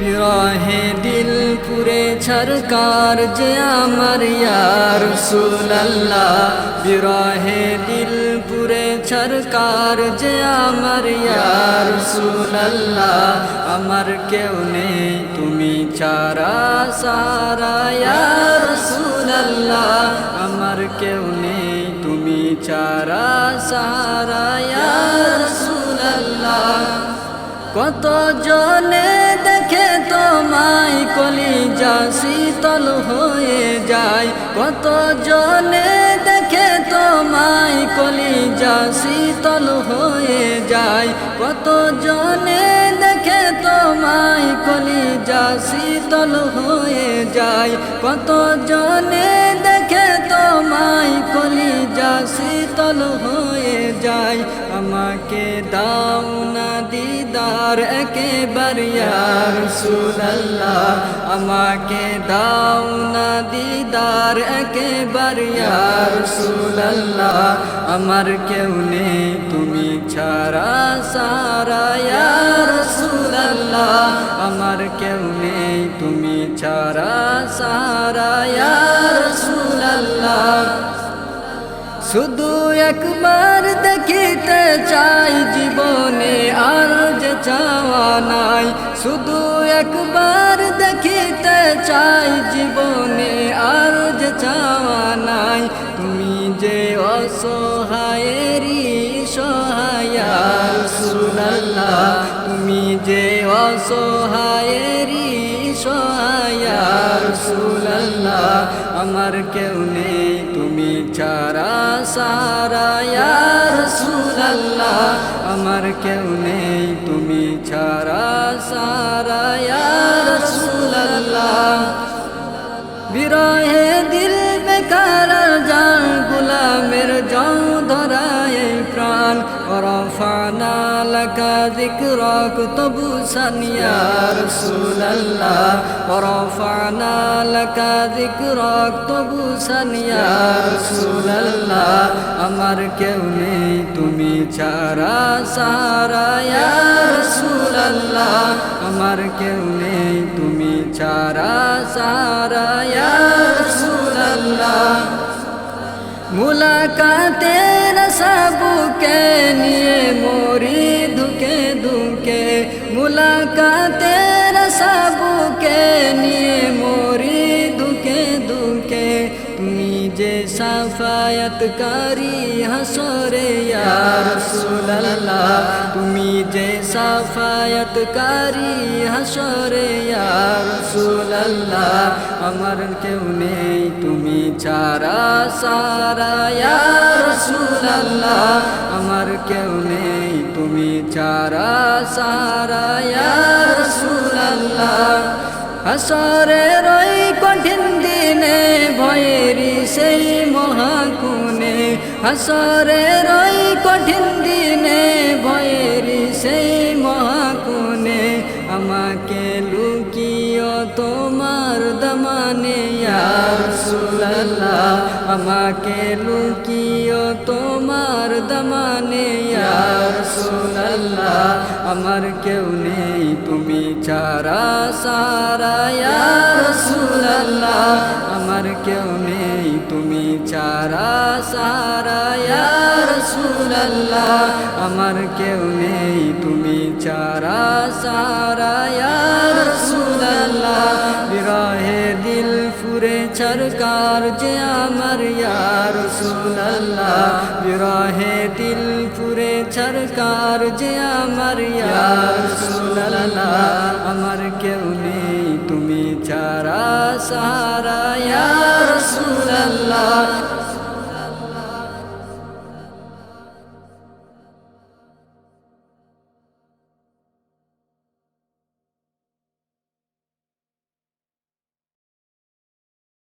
বিরহে দিল পুরে ছরকার যে আমার ইয়ার সুল্লাহ বিরহে দিল পুরে ছরকার যে আমার ইয়ার সুল্লাহ আমার কেউ নেই তুমি চারা সারা ইয়ার সুল্লাহ আমার কেউ নেই তুমি চারা সারা ইয়ার সুল্লাহ কত জনে দেখে তোমায় কলিজা শীতল হয়ে যায়। কত জনে দেখে তোমায় কলিজা শীতল হয়ে যায়। কত জনে দেখে তোমায় কলিজা শীতল হয়ে যায়। কত জনে দেখে তোমায় কলিজা শীতল হয়ে যায় আমাকে দাও না দিদার, একেবার ইয়ার সুল্লাহ আমাকে দাও না দিদার, একেবার ইয়ার সুল্লাহ আমার কেউ নেই, তুমি ছাড়া সারা ইয়ার সুল্লাহ আমার কেউ নেই, তুমি ছাড়া সারা ইয়ার সুল্লাহ শুধু একবার দেখিতে চাই জীবনে আর যে চাওয়া নাই। শুধু একবার দেখিতে চাই জীবনে আর যে চাওয়া নাই। তুমি যে অসহায়েরই সহায়ার সুল্লাহ তুমি যে অসহায়েরই সহায়ার সুল্লাহ আমার কেউ নেই, তুমি সারা ইয়ার আমার কেউ নেই তুমি ছাড়া। সারা ইয়ার সুল্লাহ বিরহে দিল বেকার প্রাণ ورفعنا لك ذكرك طبوسا يا رسول الله ورفعنا لك ذكرك طبوسا يا رسول الله আমার কেউ নেই তুমি ছাড়া সারা ইয়া রসুল আল্লাহ আমার কেউ নেই তুমি ছাড়া সারা ইয়া রসুল আল্লাহ মুলাকাতের সাবুকে নিয়ে মরি দুকে দুকে মুলাকাতের সাবুকে নিয়ে মরি দুকে দুকে তুমি যে সাফায়াতকারী হাসরে ইয়ার সুল্লাহ তুমি যে সাফায়াতকারী হাসরে সুল্লাহ আমার কেউ নেই, তুমি ছাড়া সারা। ইয়ার সুল্লাহ আমার কেউ নেই, তুমি ছাড়া সারা। ইয়ার সুল্লাহ হাসরের ওই কঠিন দিনে, ভয়েরি সেই মহাকুনে, হাসরের ওই কঠিন দিনে, ভয়েরি সেই মহাকুনে, আমাকে লুকিও তোমার দমানে ইয়ার সুল্লাহ আমাকে লুকিও তোমার দমানে ইয়ার সুল্লাহ আমার কেউ নেই তুমি চারা সারা ইয়ার আমার কেউ নেই তুমি চারা সারা ইয়ার আমার কেউ নেই তুমি চারা সারা ফুরে ছরকার যে আমার ইয়ার সুল্লাহ বিরহে দিল ফুরে ছরকার যে আমার ইয়ার সুল্লাহ আমার কেউ নেই তুমি চারা সারা ইয়ার সুল্লাহ